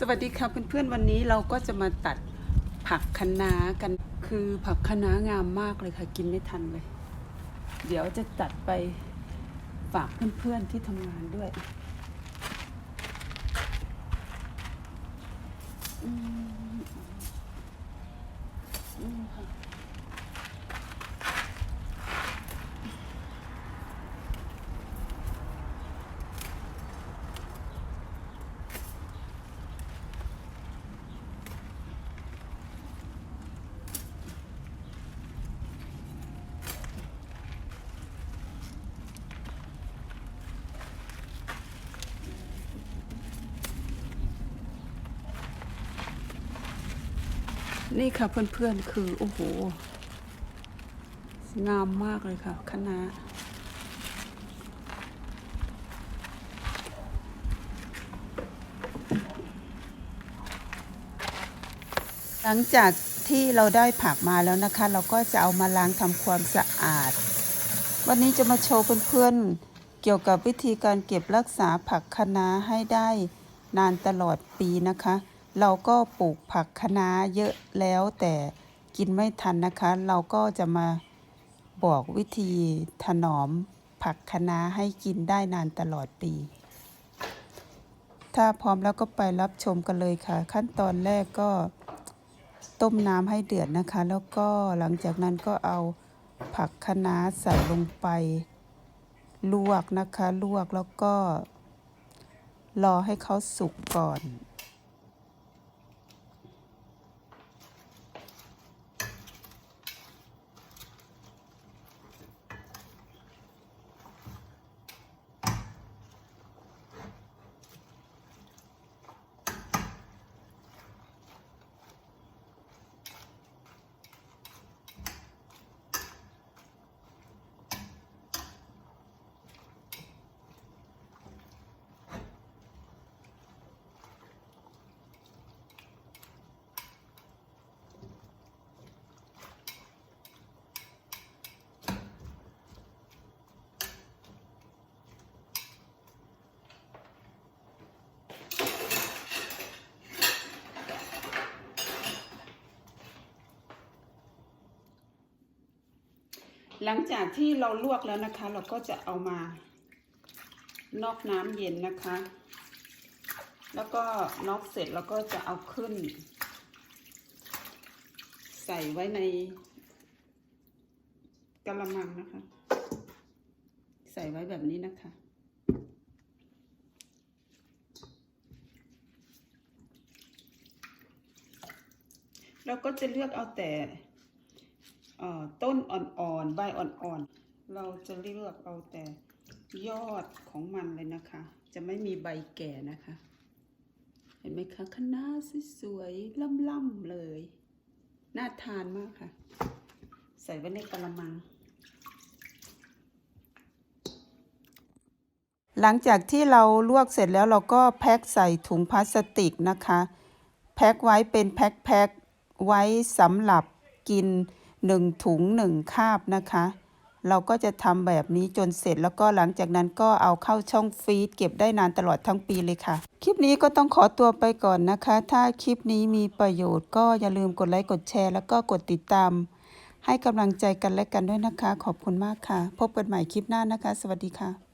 สวัสดีค่ะเพื่อนๆวันนี้เราก็จะมาตัดผักคะน้ากันคือผักคะน้างามมากเลยค่ะกินไม่ทันเลย เดี๋ยวจะตัดไปฝากเพื่อนๆที่ทำงานด้วย นี่ค่ะเพื่อนๆ คือ โอ้โห งามมากเลยค่ะคะน้าหลังจากที่เราได้ผักมาแล้วนะคะ เราก็จะเอามาล้างทำความสะอาด วันนี้จะมาโชว์เพื่อนๆ เกี่ยวกับวิธีการเก็บรักษาผักคะน้าให้ได้นานตลอดปีนะคะ เราก็ปลูกผักคะน้าเยอะแล้วแต่กินไม่ทันนะคะ เราก็จะมาบอกวิธีถนอมผักคะน้าให้กินได้นานตลอดปี ถ้าพร้อมแล้วก็ไปรับชมกันเลยค่ะ ขั้นตอนแรกก็ต้มน้ำให้เดือดนะคะ แล้วก็หลังจากนั้นก็เอาผักคะน้าใส่ลงไป ลวกนะคะ ลวกแล้วก็ รอให้เขาสุกก่อน หลังจากที่เราลวกแล้วนะคะ เราก็จะเอามานอกน้ำเย็นนะคะ แล้วก็นอกเสร็จเราก็จะเอาขึ้น ใส่ไว้ในกระมังนะคะ ใส่ไว้แบบนี้นะคะเราก็จะเลือกเอาแต่ ต้นอ่อนๆใบอ่อนๆ เราจะเลือกเอาแต่ยอดของมันเลยนะคะ จะไม่มีใบแก่นะคะ เห็นไหมคะคะน้าสวยๆล่ำๆเลย น่าทานมากค่ะ ใส่ไว้ในกระมัง หลังจากที่เราลวกเสร็จแล้วเราก็แพ็คใส่ถุงพลาสติกนะคะ แพ็คไว้เป็นแพ็คแพ็คไว้สำหรับกิน หนึ่งถุงหนึ่งคาบนะคะ เราก็จะทำแบบนี้จนเสร็จแล้วก็หลังจากนั้นก็เอาเข้าช่องฟรีซเก็บได้นานตลอดทั้งปีเลยค่ะ คลิปนี้ก็ต้องขอตัวไปก่อนนะคะ ถ้าคลิปนี้มีประโยชน์ก็อย่าลืมกดไลค์กดแชร์ แล้วก็กดติดตาม ให้กำลังใจกันและกันด้วยนะคะ ขอบคุณมากค่ะ พบกันใหม่คลิปหน้านะคะ สวัสดีค่ะ